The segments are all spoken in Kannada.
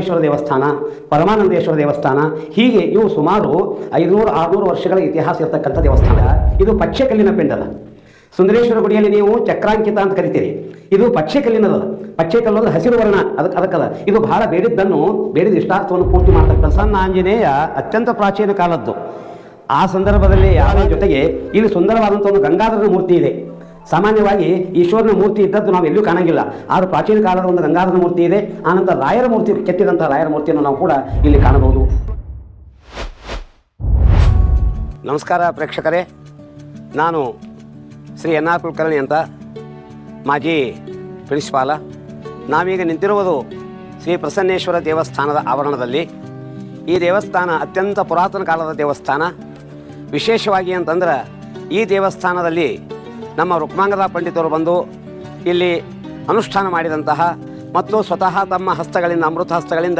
ಚಂದ್ರಮೌಳೀಶ್ವರ ದೇವಸ್ಥಾನ, ಪರಮಾನಂದೇಶ್ವರ ದೇವಸ್ಥಾನ, ಹೀಗೆ ಇವು ಸುಮಾರು ಐನೂರು ಆರುನೂರು ವರ್ಷಗಳ ಇತಿಹಾಸ ಇರತಕ್ಕಂಥ ದೇವಸ್ಥಾನ. ಇದು ಪಚ್ಚೆಕಲ್ಲಿನ ಪಿಂಡದ ಸುಂದರೇಶ್ವರ ಗುಡಿಯಲ್ಲಿ ನೀವು ಚಕ್ರಾಂಕಿತ ಅಂತ ಕರಿತೀರಿ. ಇದು ಪಚ್ಚೆಕಲ್ಲಿನದ ಪಚ್ಚೆಕಲ್ಲು ಅಂದ್ರೆ ಹಸಿರು ವರ್ಣ. ಅದಕ್ಕೆ ಅದಕ್ಕದ ಇದು ಬಹಳ ಬೇಡಿದ್ದನ್ನು, ಬೇಡಿದ ಇಷ್ಟಾರ್ಥವನ್ನು ಪೂರ್ತಿ ಮಾಡ್ತಕ್ಕ ಪ್ರಸನ್ನ ಆಂಜನೇಯ ಅತ್ಯಂತ ಪ್ರಾಚೀನ ಕಾಲದ್ದು. ಆ ಸಂದರ್ಭದಲ್ಲಿ ಯಾವ ಜೊತೆಗೆ ಇಲ್ಲಿ ಸುಂದರವಾದಂಥ ಒಂದು ಗಂಗಾಧರ ಮೂರ್ತಿ ಇದೆ. ಸಾಮಾನ್ಯವಾಗಿ ಈಶ್ವರನ ಮೂರ್ತಿ ಇದ್ದದ್ದು ನಾವು ಎಲ್ಲೂ ಕಾಣಂಗಿಲ್ಲ. ಆದರೂ ಪ್ರಾಚೀನ ಕಾಲದ ಒಂದು ಗಂಗಾಧರ ಮೂರ್ತಿ ಇದೆ. ಆನಂತರ ರಾಯರ ಮೂರ್ತಿ ಕೆತ್ತಿದಂಥ ರಾಯರ ಮೂರ್ತಿಯನ್ನು ನಾವು ಕೂಡ ಇಲ್ಲಿ ಕಾಣಬಹುದು. ನಮಸ್ಕಾರ ಪ್ರೇಕ್ಷಕರೇ. ನಾನು ಶ್ರೀ ಎನ್ ಆರ್ ಕುಲಕರ್ಣಿ ಅಂತ ಮಾಜಿ ಪ್ರಿನ್ಸಿಪಾಲ. ನಾವೀಗ ನಿಂತಿರುವುದು ಶ್ರೀ ಪ್ರಸನ್ನೇಶ್ವರ ದೇವಸ್ಥಾನದ ಆವರಣದಲ್ಲಿ. ಈ ದೇವಸ್ಥಾನ ಅತ್ಯಂತ ಪುರಾತನ ಕಾಲದ ದೇವಸ್ಥಾನ. ವಿಶೇಷವಾಗಿ ಅಂತಂದ್ರೆ ಈ ದೇವಸ್ಥಾನದಲ್ಲಿ ನಮ್ಮ ರುಕ್ಮಾಂಗದ ಪಂಡಿತರು ಬಂದು ಇಲ್ಲಿ ಅನುಷ್ಠಾನ ಮಾಡಿದಂತಹ ಮತ್ತು ಸ್ವತಃ ತಮ್ಮ ಹಸ್ತಗಳಿಂದ, ಅಮೃತ ಹಸ್ತಗಳಿಂದ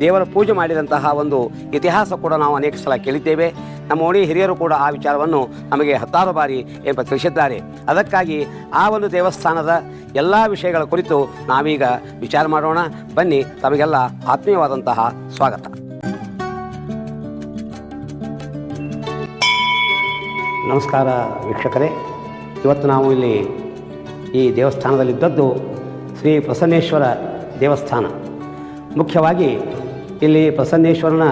ದೇವರ ಪೂಜೆ ಮಾಡಿದಂತಹ ಒಂದು ಇತಿಹಾಸ ಕೂಡ ನಾವು ಅನೇಕ ಸಲ ಕೇಳಿದ್ದೇವೆ. ನಮ್ಮ ಓಣಿ ಹಿರಿಯರು ಕೂಡ ಆ ವಿಚಾರವನ್ನು ನಮಗೆ ಹತ್ತಾರು ಬಾರಿ ಎಂಬ ತಿಳಿಸಿದ್ದಾರೆ. ಅದಕ್ಕಾಗಿ ಆ ಒಂದು ದೇವಸ್ಥಾನದ ಎಲ್ಲ ವಿಷಯಗಳ ಕುರಿತು ನಾವೀಗ ವಿಚಾರ ಮಾಡೋಣ. ಬನ್ನಿ, ತಮಗೆಲ್ಲ ಆತ್ಮೀಯವಾದಂತಹ ಸ್ವಾಗತ. ನಮಸ್ಕಾರ ವೀಕ್ಷಕರೇ. ಇವತ್ತು ನಾವು ಇಲ್ಲಿ ಈ ದೇವಸ್ಥಾನದಲ್ಲಿದ್ದದ್ದು ಶ್ರೀ ಪ್ರಸನ್ನೇಶ್ವರ ದೇವಸ್ಥಾನ. ಮುಖ್ಯವಾಗಿ ಇಲ್ಲಿ ಪ್ರಸನ್ನೇಶ್ವರನ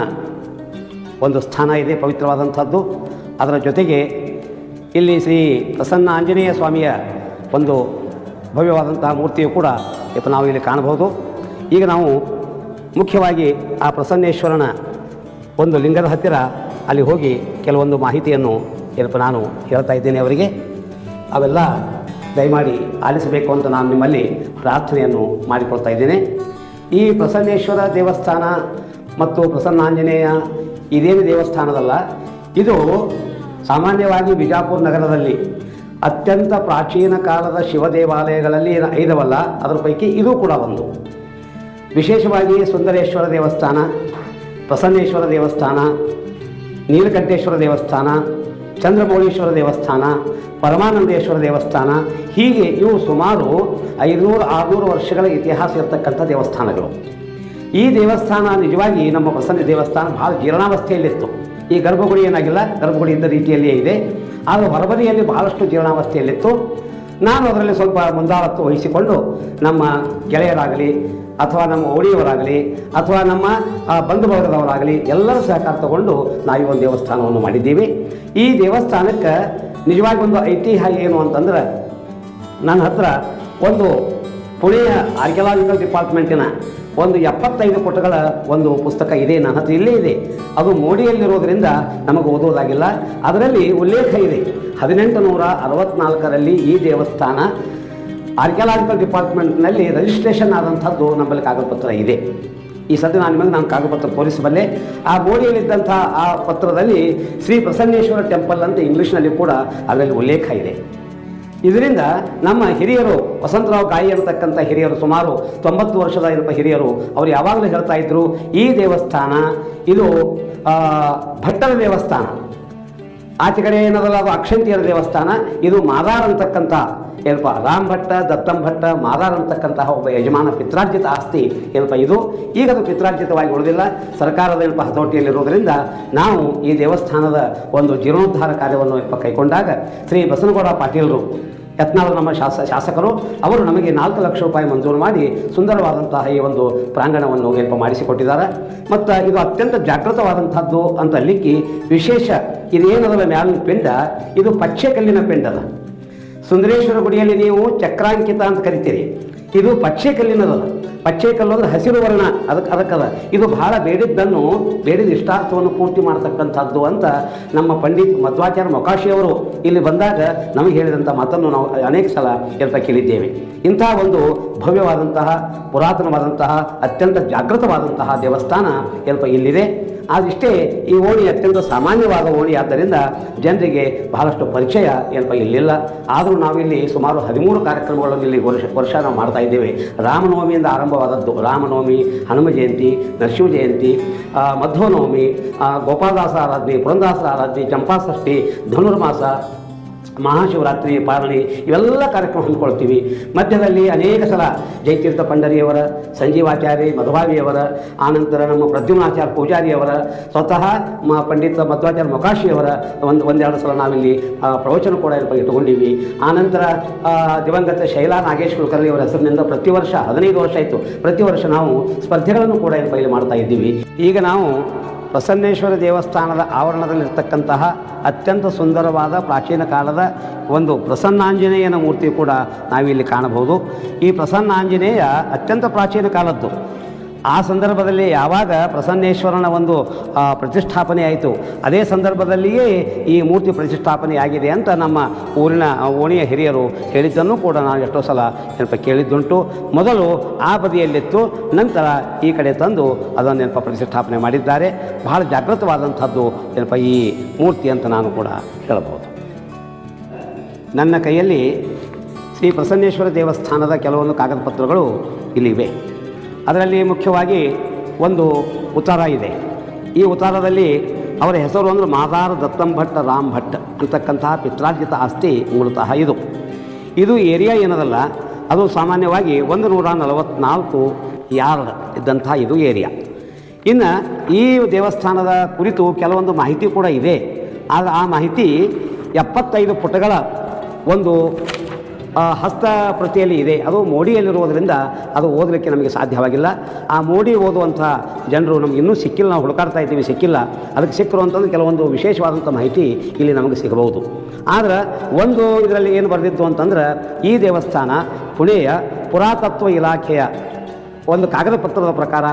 ಒಂದು ಸ್ಥಾನ ಇದೆ, ಪವಿತ್ರವಾದಂಥದ್ದು. ಅದರ ಜೊತೆಗೆ ಇಲ್ಲಿ ಶ್ರೀ ಪ್ರಸನ್ನ ಆಂಜನೇಯ ಸ್ವಾಮಿಯ ಒಂದು ಭವ್ಯವಾದಂತಹ ಮೂರ್ತಿಯು ಕೂಡ ಇವತ್ತು ನಾವು ಇಲ್ಲಿ ಕಾಣಬಹುದು. ಈಗ ನಾವು ಮುಖ್ಯವಾಗಿ ಆ ಪ್ರಸನ್ನೇಶ್ವರನ ಒಂದು ಲಿಂಗದ ಹತ್ತಿರ ಅಲ್ಲಿ ಹೋಗಿ ಕೆಲವೊಂದು ಮಾಹಿತಿಯನ್ನು ಸ್ವಲ್ಪ ನಾನು ಹೇಳ್ತಾ ಇದ್ದೇನೆ ಅವರಿಗೆ. ಅವೆಲ್ಲ ದಯಮಾಡಿ ಆಲಿಸಬೇಕು ಅಂತ ನಾನು ನಿಮ್ಮಲ್ಲಿ ಪ್ರಾರ್ಥನೆಯನ್ನು ಮಾಡಿಕೊಳ್ತಾ ಇದ್ದೇನೆ. ಈ ಪ್ರಸನ್ನೇಶ್ವರ ದೇವಸ್ಥಾನ ಮತ್ತು ಪ್ರಸನ್ನಾಂಜನೇಯ ಇದೇನು ದೇವಸ್ಥಾನದಲ್ಲ, ಇದು ಸಾಮಾನ್ಯವಾಗಿ ಬಿಜಾಪುರ ನಗರದಲ್ಲಿ ಅತ್ಯಂತ ಪ್ರಾಚೀನ ಕಾಲದ ಶಿವ ದೇವಾಲಯಗಳಲ್ಲಿ ಇದವಲ್ಲ, ಅದರ ಪೈಕಿ ಇದು ಕೂಡ ಒಂದು. ವಿಶೇಷವಾಗಿ ಸುಂದರೇಶ್ವರ ದೇವಸ್ಥಾನ, ಪ್ರಸನ್ನೇಶ್ವರ ದೇವಸ್ಥಾನ, ನೀಲಕಂಠೇಶ್ವರ ದೇವಸ್ಥಾನ ಚಂದ್ರಮೌಳೀಶ್ವರ ದೇವಸ್ಥಾನ, ಪರಮಾನಂದೇಶ್ವರ ದೇವಸ್ಥಾನ, ಹೀಗೆ ಇವು ಸುಮಾರು ಐನೂರು ಆರುನೂರು ವರ್ಷಗಳ ಇತಿಹಾಸ ಇರತಕ್ಕಂಥ ದೇವಸ್ಥಾನಗಳು. ಈ ದೇವಸ್ಥಾನ ನಿಜವಾಗಿ ನಮ್ಮ ಪ್ರಸನ್ನ ದೇವಸ್ಥಾನ ಭಾಳ ಜೀರ್ಣಾವಸ್ಥೆಯಲ್ಲಿತ್ತು. ಈ ಗರ್ಭಗುಡಿ ಏನಾಗಿಲ್ಲ, ಗರ್ಭಗುಡಿ ಇದ್ದ ರೀತಿಯಲ್ಲಿಯೇ ಇದೆ. ಆದರೆ ಹೊರಬದಿಯಲ್ಲಿ ಬಹಳಷ್ಟು ಜೀರ್ಣಾವಸ್ಥೆಯಲ್ಲಿತ್ತು. ನಾನು ಅದರಲ್ಲಿ ಸ್ವಲ್ಪ ಮುಂದಾಳತ್ವ ವಹಿಸಿಕೊಂಡು ನಮ್ಮ ಗೆಳೆಯರಾಗಲಿ ಅಥವಾ ನಮ್ಮ ಓಡಿಯವರಾಗಲಿ ಅಥವಾ ನಮ್ಮ ಬಂಧು ಬಳಗದವರಾಗಲಿ ಎಲ್ಲರೂ ಸಹಕಾರ ತಗೊಂಡು ನಾವು ಈ ಒಂದು ದೇವಸ್ಥಾನವನ್ನು ಮಾಡಿದ್ದೀವಿ. ಈ ದೇವಸ್ಥಾನಕ್ಕೆ ನಿಜವಾಗಿ ಒಂದು ಐತಿಹ್ಯ ಏನು ಅಂತಂದ್ರೆ ನನ್ನ ಹತ್ರ ಒಂದು ಪುಣೆಯ ಆರ್ಕಿಯಾಲಜಿಕಲ್ ಡಿಪಾರ್ಟ್ಮೆಂಟಿನ ಒಂದು ಎಪ್ಪತ್ತೈದು ಪುಟಗಳ ಒಂದು ಪುಸ್ತಕ ಇದೆ, ನನ್ನ ಹತ್ರ ಇಲ್ಲೇ ಇದೆ. ಅದು ಮೋಡಿಯಲ್ಲಿರೋದ್ರಿಂದ ನಮಗೆ ಓದೋದಾಗಿಲ್ಲ ಅದರಲ್ಲಿ ಉಲ್ಲೇಖ ಇದೆ. ಹದಿನೆಂಟು ನೂರ ಅರವತ್ನಾಲ್ಕರಲ್ಲಿ ಈ ದೇವಸ್ಥಾನ ಆರ್ಕಿಯಾಲಜಿಕಲ್ ಡಿಪಾರ್ಟ್ಮೆಂಟ್ನಲ್ಲಿ ರಿಜಿಸ್ಟ್ರೇಷನ್ ಆದಂಥದ್ದು ನಮ್ಮಲ್ಲಿ ಕಾಗದಪತ್ರ ಇದೆ. ಈ ಸದ್ಯ ನಾನು ನಿಮಗೆ ನಾನು ಕಾಗದಪತ್ರ ತೋರಿಸಬಲ್ಲೆ. ಆ ಮೋಡಿಯಲ್ಲಿದ್ದಂಥ ಆ ಪತ್ರದಲ್ಲಿ ಶ್ರೀ ಪ್ರಸನ್ನೇಶ್ವರ ಟೆಂಪಲ್ ಅಂತ ಇಂಗ್ಲೀಷ್ನಲ್ಲಿ ಕೂಡ ಅದರಲ್ಲಿ ಉಲ್ಲೇಖ ಇದೆ. ಇದರಿಂದ ನಮ್ಮ ಹಿರಿಯರು ವಸಂತರಾವ್ ಗಾಯಿ ಅಂತಕ್ಕಂಥ ಹಿರಿಯರು ಸುಮಾರು ತೊಂಬತ್ತು ವರ್ಷದ ಇರುವ ಹಿರಿಯರು ಅವರು ಯಾವಾಗಲೂ ಹೇಳ್ತಾ ಇದ್ರು, ಈ ದೇವಸ್ಥಾನ ಇದು ಭಟ್ಟರ ದೇವಸ್ಥಾನ. ಆಚೆ ಕಡೆ ಏನದಲ್ಲ ಅದು ಅಕ್ಷಂತಿಯರ ದೇವಸ್ಥಾನ, ಇದು ಮಾದಾರ್ ಅಂತಕ್ಕಂಥ, ಏನಪ್ಪ, ರಾಮ್ ಭಟ್ಟ, ದತ್ತಂ ಭಟ್ಟ, ಮಾದಾರ್ ಅಂತಕ್ಕಂತಹ ಒಬ್ಬ ಯಜಮಾನ ಪಿತ್ರಾರ್ಜಿತ ಆಸ್ತಿ, ಏನಪ್ಪ ಇದು? ಈಗ ಅದು ಪಿತ್ರಾರ್ಜಿತವಾಗಿ ಉಳಿದಿಲ್ಲ. ಸರ್ಕಾರದ, ಏನಪ್ಪ, ಹತೋಟಿಯಲ್ಲಿರುವುದರಿಂದ ನಾವು ಈ ದೇವಸ್ಥಾನದ ಒಂದು ಜೀರ್ಣೋದ್ಧಾರ ಕಾರ್ಯವನ್ನು ಏನಪ್ಪ ಕೈಗೊಂಡಾಗ ಶ್ರೀ ಬಸನಗೌಡ ಪಾಟೀಲರು ಯತ್ನಾಳ್ ನಮ್ಮ ಶಾಸ, ಶಾಸಕರು, ಅವರು ನಮಗೆ ನಾಲ್ಕು ಲಕ್ಷ ರೂಪಾಯಿ ಮಂಜೂರು ಮಾಡಿ ಸುಂದರವಾದಂತಹ ಈ ಒಂದು ಪ್ರಾಂಗಣವನ್ನು ಏರ್ಪ ಮಾಡಿಸಿಕೊಟ್ಟಿದ್ದಾರೆ. ಮತ್ತು ಇದು ಅತ್ಯಂತ ಜಾಗೃತವಾದಂಥದ್ದು ಅಂತ ಅಲ್ಲಿಕ್ಕಿ ವಿಶೇಷ ಇದೇನದಲ್ಲ ಮ್ಯಾಲಿನ ಪಿಂಡ, ಇದು ಪಚ್ಚೆ ಕಲ್ಲಿನ ಪಿಂಡದ. ಸುಂದರೇಶ್ವರ ಗುಡಿಯಲ್ಲಿ ನೀವು ಚಕ್ರಾಂಕಿತ ಅಂತ ಕರಿತೀರಿ. ಇದು ಪಚ್ಚೆ ಕಲ್ಲಿನದಲ್ಲ ಪಚ್ಚೆ ಕಲ್ಲು ಅಂದ್ರೆ ಹಸಿರು ವರ್ಣ. ಅದಕ್ಕೆ ಅದಕ್ಕದ ಇದು ಬಹಳ ಬೇಡಿದ್ದನ್ನು, ಬೇಡಿದ ಇಷ್ಟಾರ್ಥವನ್ನು ಪೂರ್ತಿ ಮಾಡ್ತಕ್ಕಂಥದ್ದು ಅಂತ ನಮ್ಮ ಪಂಡಿತ್ ಮಧ್ವಾಚಾರ್ಯ ಮೊಕಾಶಿಯವರು ಇಲ್ಲಿ ಬಂದಾಗ ನಮಗೆ ಹೇಳಿದಂಥ ಮಾತನ್ನು ನಾವು ಅನೇಕ ಸಲ ಎಂತ ಕೇಳಿದ್ದೇವೆ. ಇಂತಹ ಒಂದು ಭವ್ಯವಾದಂತಹ, ಪುರಾತನವಾದಂತಹ, ಅತ್ಯಂತ ಜಾಗೃತವಾದಂತಹ ದೇವಸ್ಥಾನ, ಸ್ವಲ್ಪ ಇಲ್ಲಿದೆ. ಆದಿಷ್ಟೇ ಈ ಓಣಿ ಅತ್ಯಂತ ಸಾಮಾನ್ಯವಾದ ಓಣಿ. ಆದ್ದರಿಂದ ಜನರಿಗೆ ಬಹಳಷ್ಟು ಪರಿಚಯ ಏನಪ್ಪ, ಇಲ್ಲಿಲ್ಲ. ಆದರೂ ನಾವಿಲ್ಲಿ ಸುಮಾರು ಹದಿಮೂರು ಕಾರ್ಯಕ್ರಮಗಳನ್ನು ಇಲ್ಲಿ ವರ್ಷ ವರ್ಷ ನಾವು ಮಾಡ್ತಾ ಇದ್ದೇವೆ. ರಾಮನವಮಿಯಿಂದ ಆರಂಭವಾದದ್ದು ರಾಮನವಮಿ, ಹನುಮ ಜಯಂತಿ, ನರಸಿಂಹ ಜಯಂತಿ ಮಧ್ವನವಮಿ ಗೋಪಾಲದಾಸ ಆರಾಧನೆ ಪುರಂದಾಸರ ಆರಾಧನೆ, ಚಂಪಾಷಷ್ಠಿ, ಧನುರ್ಮಾಸ ಮಹಾಶಿವರಾತ್ರಿ ಪಾರಣೆ ಇವೆಲ್ಲ ಕಾರ್ಯಕ್ರಮ ಹಮ್ಮಿಕೊಳ್ತೀವಿ. ಮಧ್ಯದಲ್ಲಿ ಅನೇಕ ಸಲ ಜಯತೀರ್ಥ ಪಂಡರಿಯವರ, ಸಂಜೀವಾಚಾರ್ಯ ಮಧುಭಾವಿಯವರ ಆನಂತರ ನಮ್ಮ ಪ್ರದ್ಯುಮ್ನಾಚಾರ್ಯ ಪೂಜಾರಿಯವರ, ಸ್ವತಃ ಮ ಪಂಡಿತ ಮಧ್ವಾಚಾರ್ಯ ಮೊಕಾಶಿಯವರ ಒಂದು ಒಂದೆರಡು ಸಲ ನಾವಿಲ್ಲಿ ಪ್ರವಚನ ಕೂಡ ಏನಪ್ಪ ಇಟ್ಟುಕೊಂಡಿವಿ ಆನಂತರ ದಿವಂಗತ ಶೈಲಾ ನಾಗೇಶ್ ಕುಲಕರ್ಣಿ ಅವರ ಹೆಸರಿನಿಂದ ಪ್ರತಿ ವರ್ಷ ಹದಿನೈದು ವರ್ಷ ಆಯಿತು. ಪ್ರತಿ ವರ್ಷ ನಾವು ಸ್ಪರ್ಧೆಗಳನ್ನು ಕೂಡ ಏನಪ್ಪ ಇಲ್ಲಿ ಮಾಡ್ತಾ ಇದ್ದೀವಿ. ಈಗ ನಾವು ಪ್ರಸನ್ನೇಶ್ವರ ದೇವಸ್ಥಾನದ ಆವರಣದಲ್ಲಿರ್ತಕ್ಕಂತಹ ಅತ್ಯಂತ ಸುಂದರವಾದ ಪ್ರಾಚೀನ ಕಾಲದ ಒಂದು ಪ್ರಸನ್ನಾಂಜನೇಯನ ಮೂರ್ತಿ ಕೂಡ ನಾವಿಲ್ಲಿ ಕಾಣಬಹುದು. ಈ ಪ್ರಸನ್ನಾಂಜನೇಯ ಅತ್ಯಂತ ಪ್ರಾಚೀನ ಕಾಲದ್ದು. ಆ ಸಂದರ್ಭದಲ್ಲಿ ಯಾವಾಗ ಪ್ರಸನ್ನೇಶ್ವರನ ಒಂದು ಪ್ರತಿಷ್ಠಾಪನೆ ಆಯಿತು, ಅದೇ ಸಂದರ್ಭದಲ್ಲಿಯೇ ಈ ಮೂರ್ತಿ ಪ್ರತಿಷ್ಠಾಪನೆ ಆಗಿದೆ ಅಂತ ನಮ್ಮ ಊರಿನ ಓಣಿಯ ಹಿರಿಯರು ಹೇಳಿದ್ದನ್ನು ಕೂಡ ನಾನು ಎಷ್ಟೋ ಸಲ ಏನಪ್ಪ ಕೇಳಿದ್ದುಂಟು. ಮೊದಲು ಆ ಬದಿಯಲ್ಲಿತ್ತು, ನಂತರ ಈ ಕಡೆ ತಂದು ಅದನ್ನು ಏನಪ್ಪ ಪ್ರತಿಷ್ಠಾಪನೆ ಮಾಡಿದ್ದಾರೆ. ಬಹಳ ಜಾಗೃತವಾದಂಥದ್ದು ಏನಪ್ಪ ಈ ಮೂರ್ತಿ ಅಂತ ನಾನು ಕೂಡ ಹೇಳಬಹುದು. ನನ್ನ ಕೈಯಲ್ಲಿ ಶ್ರೀ ಪ್ರಸನ್ನೇಶ್ವರ ದೇವಸ್ಥಾನದ ಕೆಲವೊಂದು ಕಾಗದ ಪತ್ರಗಳು ಇಲ್ಲಿವೆ. ಅದರಲ್ಲಿ ಮುಖ್ಯವಾಗಿ ಒಂದು ಉತ್ತಾರ ಇದೆ. ಈ ಉತ್ತಾರದಲ್ಲಿ ಅವರ ಹೆಸರು ಅಂದರೆ ಮಾದಾರ ದತ್ತಂ ಭಟ್, ರಾಮ್ ಭಟ್ ಅಂತಕ್ಕಂತಹ ಪಿತ್ರಾರ್ಜಿತ ಆಸ್ತಿ ಮೂಲತಃ ಇದು. ಇದು ಏರಿಯಾ ಏನದಲ್ಲ, ಅದು ಸಾಮಾನ್ಯವಾಗಿ ಒಂದು ನೂರ ನಲವತ್ತ್ನಾಲ್ಕು ಯಾರ್ಡ್ ಇದ್ದಂಥ ಇದು ಏರಿಯಾ. ಇನ್ನು ಈ ದೇವಸ್ಥಾನದ ಕುರಿತು ಕೆಲವೊಂದು ಮಾಹಿತಿ ಕೂಡ ಇದೆ. ಆದರೆ ಆ ಮಾಹಿತಿ ಎಪ್ಪತ್ತೈದು ಪುಟಗಳ ಒಂದು ಹಸ್ತ ಪ್ರತಿಯಲ್ಲಿ ಇದೆ. ಅದು ಮೋಡಿಯಲ್ಲಿರುವುದರಿಂದ ಅದು ಓದಲಿಕ್ಕೆ ನಮಗೆ ಸಾಧ್ಯವಾಗಿಲ್ಲ. ಆ ಮೋಡಿ ಓದುವಂಥ ಜನರು ನಮಗೆ ಇನ್ನೂ ಸಿಕ್ಕಿಲ್ಲ. ನಾವು ಹುಡುಕಾಡ್ತಾ ಇದ್ದೀವಿ, ಸಿಕ್ಕಿಲ್ಲ. ಅದಕ್ಕೆ ಸಿಕ್ಕರು ಅಂತಂದ್ರೆ ಕೆಲವೊಂದು ವಿಶೇಷವಾದಂಥ ಮಾಹಿತಿ ಇಲ್ಲಿ ನಮಗೆ ಸಿಗಬಹುದು. ಆದ್ರೆ ಒಂದು ಇದರಲ್ಲಿ ಏನು ಬರೆದಿತ್ತು ಅಂತಂದ್ರೆ, ಈ ದೇವಸ್ಥಾನ ಪುಣೆಯ ಪುರಾತತ್ವ ಇಲಾಖೆಯ ಒಂದು ಕಾಗದ ಪತ್ರದ ಪ್ರಕಾರ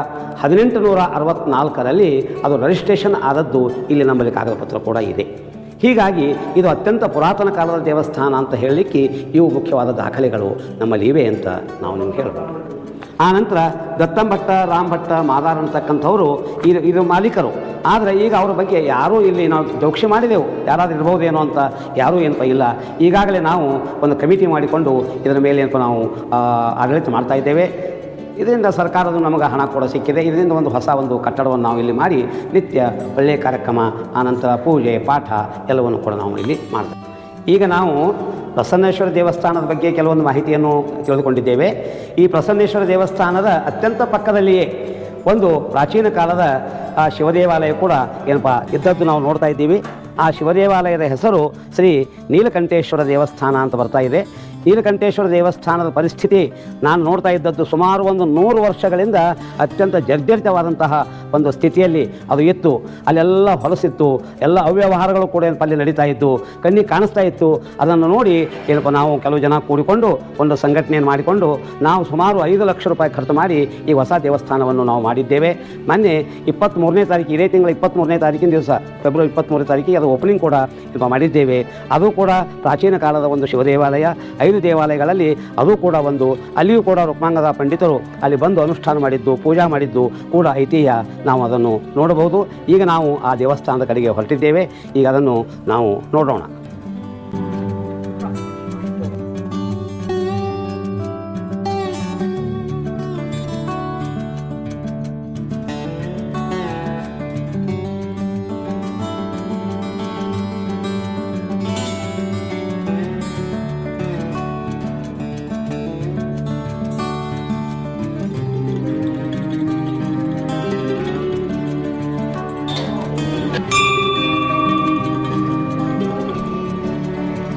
ಹದಿನೆಂಟು ನೂರ ಅರವತ್ತ್ನಾಲ್ಕರಲ್ಲಿ ಅದು ರಿಜಿಸ್ಟ್ರೇಷನ್ ಆದದ್ದು ಇಲ್ಲಿ ನಮ್ಮಲ್ಲಿ ಕಾಗದ ಪತ್ರ ಕೂಡ ಇದೆ. ಹೀಗಾಗಿ ಇದು ಅತ್ಯಂತ ಪುರಾತನ ಕಾಲದ ದೇವಸ್ಥಾನ ಅಂತ ಹೇಳಲಿಕ್ಕೆ ಇವು ಮುಖ್ಯವಾದ ದಾಖಲೆಗಳು ನಮ್ಮಲ್ಲಿ ಇವೆ ಅಂತ ನಾವು ನಿಮ್ಗೆ ಹೇಳ್ಬೋದು. ಆ ನಂತರ ದತ್ತಂಭಟ್ಟ ರಾಮಭಟ್ಟ ಮಾದಾರ್ ಅಂತಕ್ಕಂಥವರು ಇದು ಇದು ಮಾಲೀಕರು. ಆದರೆ ಈಗ ಅವರ ಬಗ್ಗೆ ಯಾರೂ ಇಲ್ಲಿ ನಾವು ಜೋಕ್ಷಿ ಮಾಡಿದೆವು. ಯಾರಾದರೂ ಇರ್ಬೋದೇನೋ ಅಂತ ಯಾರೂ ಏನಪ್ಪ ಇಲ್ಲ. ಈಗಾಗಲೇ ನಾವು ಒಂದು ಕಮಿಟಿ ಮಾಡಿಕೊಂಡು ಇದರ ಮೇಲೆ ಏನಪ್ಪ ನಾವು ಆಡಳಿತ ಮಾಡ್ತಾ ಇದ್ದೇವೆ. ಇದರಿಂದ ಸರ್ಕಾರದ ನಮಗೆ ಹಣ ಕೂಡ ಸಿಕ್ಕಿದೆ. ಇದರಿಂದ ಒಂದು ಹೊಸ ಒಂದು ಕಟ್ಟಡವನ್ನು ನಾವು ಇಲ್ಲಿ ಮಾಡಿ ನಿತ್ಯ ಒಳ್ಳೆಯ ಕಾರ್ಯಕ್ರಮ ಆನಂತರ ಪೂಜೆ, ಪಾಠ ಎಲ್ಲವನ್ನು ಕೂಡ ನಾವು ಇಲ್ಲಿ ಮಾಡ್ತೇವೆ. ಈಗ ನಾವು ಪ್ರಸನ್ನೇಶ್ವರ ದೇವಸ್ಥಾನದ ಬಗ್ಗೆ ಕೆಲವೊಂದು ಮಾಹಿತಿಯನ್ನು ತಿಳಿದುಕೊಂಡಿದ್ದೇವೆ. ಈ ಪ್ರಸನ್ನೇಶ್ವರ ದೇವಸ್ಥಾನದ ಅತ್ಯಂತ ಪಕ್ಕದಲ್ಲಿಯೇ ಒಂದು ಪ್ರಾಚೀನ ಕಾಲದ, ಆ, ಶಿವದೇವಾಲಯ ಕೂಡ ಏನಪ್ಪ, ಇದ್ದದ್ದು ನಾವು ನೋಡ್ತಾ ಇದ್ದೀವಿ. ಆ ಶಿವದೇವಾಲಯದ ಹೆಸರು ಶ್ರೀ ನೀಲಕಂಠೇಶ್ವರ ದೇವಸ್ಥಾನ ಅಂತ ಬರ್ತಾ ಇದೆ. ನೀಲಕಂಠೇಶ್ವರ ದೇವಸ್ಥಾನದ ಪರಿಸ್ಥಿತಿ ನಾನು ನೋಡ್ತಾ ಇದ್ದದ್ದು ಸುಮಾರು ಒಂದು ನೂರು ವರ್ಷಗಳಿಂದ ಅತ್ಯಂತ ಜರ್ಜರಿತವಾದಂತಹ ಒಂದು ಸ್ಥಿತಿಯಲ್ಲಿ ಅದು ಇತ್ತು. ಅಲ್ಲೆಲ್ಲ ಹೊಲಸಿತ್ತು. ಎಲ್ಲ ಅವ್ಯವಹಾರಗಳು ಕೂಡ ಏನಪ್ಪ ಅಲ್ಲಿ ನಡೀತಾ ಇತ್ತು. ಕಣ್ಣಿಗೆ ಕಾಣಿಸ್ತಾ ಇತ್ತು. ಅದನ್ನು ನೋಡಿ ಏನಪ್ಪ ನಾವು ಕೆಲವು ಜನ ಕೂಡಿಕೊಂಡು ಒಂದು ಸಂಘಟನೆಯನ್ನು ಮಾಡಿಕೊಂಡು ನಾವು ಸುಮಾರು ಐದು ಲಕ್ಷ ರೂಪಾಯಿ ಖರ್ಚು ಮಾಡಿ ಈ ಹೊಸ ದೇವಸ್ಥಾನವನ್ನು ನಾವು ಮಾಡಿದ್ದೇವೆ. ಮೊನ್ನೆ ಇಪ್ಪತ್ತ್ಮೂರನೇ ತಾರೀಕು, ಇದೇ ತಿಂಗಳ ಇಪ್ಪತ್ತ್ಮೂರನೇ ತಾರೀಕಿನ ದಿವಸ, ಫೆಬ್ರವರಿ ಇಪ್ಪತ್ತ್ಮೂರನೇ ತಾರೀಕಿಗೆ ಅದು ಓಪನಿಂಗ್ ಕೂಡ ಮಾಡಿದ್ದೇವೆ. ಅದು ಕೂಡ ಪ್ರಾಚೀನ ಕಾಲದ ಒಂದು ಶಿವ ದೇವಾಲಯ ಐದು ದೇವಾಲಯಗಳಲ್ಲಿ ಅದು ಕೂಡ ಒಂದು, ಅಲ್ಲಿಯೂ ಕೂಡ ರುಕ್ಮಾಂಗದ ಪಂಡಿತರು ಅಲ್ಲಿ ಬಂದು ಅನುಷ್ಠಾನ ಮಾಡಿದ್ದು, ಪೂಜಾ ಮಾಡಿದ್ದು ಕೂಡ ಐತಿಹ್ಯ. ನಾವು ಅದನ್ನು ನೋಡಬಹುದು. ಈಗ ನಾವು ಆ ದೇವಸ್ಥಾನದ ಕಡೆಗೆ ಹೊರಟಿದ್ದೇವೆ. ಈಗ ಅದನ್ನು ನಾವು ನೋಡೋಣ.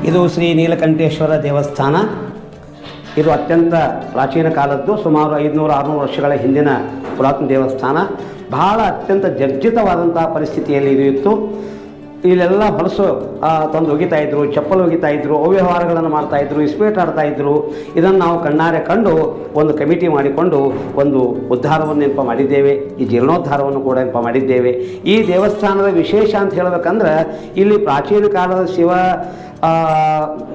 ಇದು ಶ್ರೀ ನೀಲಕಂಠೇಶ್ವರ ದೇವಸ್ಥಾನ. ಇದು ಅತ್ಯಂತ ಪ್ರಾಚೀನ ಕಾಲದ್ದು, ಸುಮಾರು ಐದುನೂರು ಆರುನೂರು ವರ್ಷಗಳ ಹಿಂದಿನ ಪುರಾತನ ದೇವಸ್ಥಾನ. ಬಹಳ ಅತ್ಯಂತ ಜರ್ಜಿತವಾದಂತಹ ಪರಿಸ್ಥಿತಿಯಲ್ಲಿ ಇದು ಇತ್ತು. ಇಲ್ಲೆಲ್ಲ ಹೊಲಸು ತಂದು ಒಗಿತಾ ಇದ್ರು, ಚಪ್ಪಲ್ ಒಗಿತಾ ಇದ್ರು, ಅವ್ಯವಹಾರಗಳನ್ನು ಮಾಡ್ತಾ ಇದ್ರು ಇಸ್ಪೇಟ್ ಆಡ್ತಾ ಇದ್ರು. ಇದನ್ನು ನಾವು ಕಣ್ಣಾರೆ ಕಂಡು ಒಂದು ಕಮಿಟಿ ಮಾಡಿಕೊಂಡು ಒಂದು ಉದ್ಧಾರವನ್ನು ನೆನಪು ಮಾಡಿದ್ದೇವೆ. ಈ ಜೀರ್ಣೋದ್ಧಾರವನ್ನು ಕೂಡ ನೆನಪು ಮಾಡಿದ್ದೇವೆ. ಈ ದೇವಸ್ಥಾನದ ವಿಶೇಷ ಅಂತ ಹೇಳಬೇಕಂದ್ರೆ, ಇಲ್ಲಿ ಪ್ರಾಚೀನ ಕಾಲದ ಶಿವ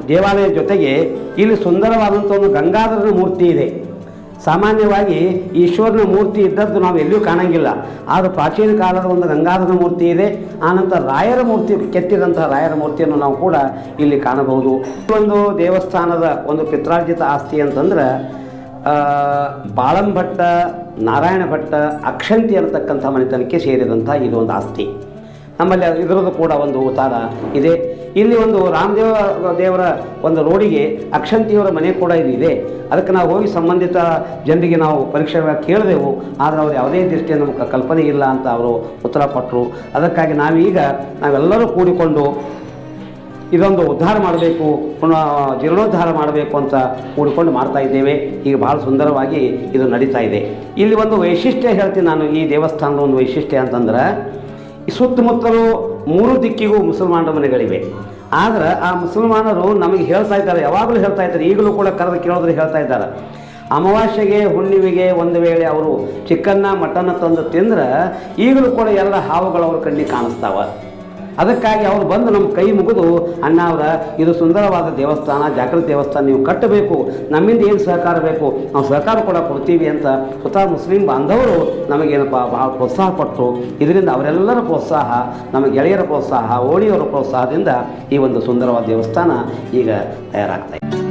ದೇವಾಲಯದ ದೇವಾಲಯ ಜೊತೆಗೆ ಇಲ್ಲಿ ಸುಂದರವಾದಂಥ ಒಂದು ಗಂಗಾಧರನ ಮೂರ್ತಿ ಇದೆ. ಸಾಮಾನ್ಯವಾಗಿ ಈಶ್ವರನ ಮೂರ್ತಿ ಇದ್ದದ್ದು ನಾವು ಎಲ್ಲಿಯೂ ಕಾಣಂಗಿಲ್ಲ. ಆದರೆ ಪ್ರಾಚೀನ ಕಾಲದ ಒಂದು ಗಂಗಾಧರನ ಮೂರ್ತಿ ಇದೆ. ಆನಂತರ ರಾಯರ ಮೂರ್ತಿ ಕೆತ್ತಿದಂತಹ ರಾಯರ ಮೂರ್ತಿಯನ್ನು ನಾವು ಕೂಡ ಇಲ್ಲಿ ಕಾಣಬಹುದು. ಒಂದು ದೇವಸ್ಥಾನದ ಒಂದು ಪಿತ್ರಾರ್ಜಿತ ಆಸ್ತಿ ಅಂತಂದ್ರೆ ಬಾಳಂಭಟ್ಟ ಬಾಳಂ ಭಟ್ಟ ನಾರಾಯಣ ಭಟ್ಟ ಅಕ್ಷಂತಿ ಅನ್ನತಕ್ಕಂಥ ಮನೆತನಕ್ಕೆ ಸೇರಿದಂಥ ಒಂದು ಆಸ್ತಿ. ನಮ್ಮಲ್ಲಿ ಇದರದ್ದು ಕೂಡ ಒಂದು ಉತ್ತಾರ ಇದೆ. ಇಲ್ಲಿ ಒಂದು ರಾಮದೇವ ದೇವರ ಒಂದು ರೋಡಿಗೆ ಅಕ್ಷಂತಿಯವರ ಮನೆ ಕೂಡ ಇದೆ ಅದಕ್ಕೆ ನಾವು ಹೋಗಿ ಸಂಬಂಧಿತ ಜನರಿಗೆ ನಾವು ಪರೀಕ್ಷೆ ಕೇಳಿದೆವು. ಆದರೆ ಅವರು ಯಾವುದೇ ದೃಷ್ಟಿಯ ನಮಗೆ ಕಲ್ಪನೆ ಇಲ್ಲ ಅಂತ ಅವರು ಉತ್ತರ ಕೊಟ್ಟರು ಅದಕ್ಕಾಗಿ ನಾವೀಗ ನಾವೆಲ್ಲರೂ ಕೂಡಿಕೊಂಡು ಇದೊಂದು ಉದ್ಧಾರ ಮಾಡಬೇಕು, ಪುನಃ ಜೀರ್ಣೋದ್ಧಾರ ಮಾಡಬೇಕು ಅಂತ ಕೂಡಿಕೊಂಡು ಮಾಡ್ತಾ ಇದ್ದೇವೆ. ಈಗ ಭಾಳ ಸುಂದರವಾಗಿ ಇದು ನಡೀತಾ ಇದೆ. ಇಲ್ಲಿ ಒಂದು ವೈಶಿಷ್ಟ್ಯ ಹೇಳ್ತೀನಿ ನಾನು ಈ ದೇವಸ್ಥಾನದ ಒಂದು ವೈಶಿಷ್ಟ್ಯ ಅಂತಂದ್ರೆ ಸುತ್ತಮುತ್ತಲು ಮೂರು ದಿಕ್ಕಿಗೂ ಮುಸಲ್ಮಾನರ ಮನೆಗಳಿವೆ. ಆದ್ರೆ ಆ ಮುಸಲ್ಮಾನರು ನಮಗೆ ಹೇಳ್ತಾ ಇದ್ದಾರೆ, ಯಾವಾಗಲೂ ಹೇಳ್ತಾ ಇದ್ದಾರೆ, ಈಗಲೂ ಕೂಡ ಕರೆದು ಕೇಳೋದ್ರೆ ಹೇಳ್ತಾ ಇದ್ದಾರೆ. ಅಮಾವಾಸ್ಯೆಗೆ, ಹುಣ್ಣಿಮೆಗೆ ಒಂದು ವೇಳೆ ಅವರು ಚಿಕನ್ನ, ಮಟನ್ನ ತಂದು ತಿಂದ್ರೆ ಈಗಲೂ ಕೂಡ ಎಲ್ಲ ಹಾವುಗಳು ಅವ್ರ ಕಣ್ಣಿಗೆ ಕಾಣಿಸ್ತಾವ. ಅದಕ್ಕಾಗಿ ಅವ್ರು ಬಂದು ನಮ್ಮ ಕೈ ಮುಗಿದು, ಅಣ್ಣ ಅವರ, ಇದು ಸುಂದರವಾದ ದೇವಸ್ಥಾನ, ಜಾಗೃತ ದೇವಸ್ಥಾನ, ನೀವು ಕಟ್ಟಬೇಕು, ನಮ್ಮಿಂದ ಏನು ಸಹಕಾರ ಬೇಕು? ನಾವು ಸಹಕಾರ ಕೂಡ ಕೊಡ್ತೀವಿ ಅಂತ ಸ್ವತಃ ಮುಸ್ಲಿಂ ಬಾಂಧವರು ನಮಗೇನಪ್ಪ ಭಾಳ ಪ್ರೋತ್ಸಾಹ ಕೊಟ್ಟರು ಇದರಿಂದ ಅವರೆಲ್ಲರ ಪ್ರೋತ್ಸಾಹ, ನಮ್ಮ ಗೆಳೆಯರ ಪ್ರೋತ್ಸಾಹ, ಓಣಿಯವರ ಪ್ರೋತ್ಸಾಹದಿಂದ ಈ ಒಂದು ಸುಂದರವಾದ ದೇವಸ್ಥಾನ ಈಗ ತಯಾರಾಗ್ತಾ ಇದೆ.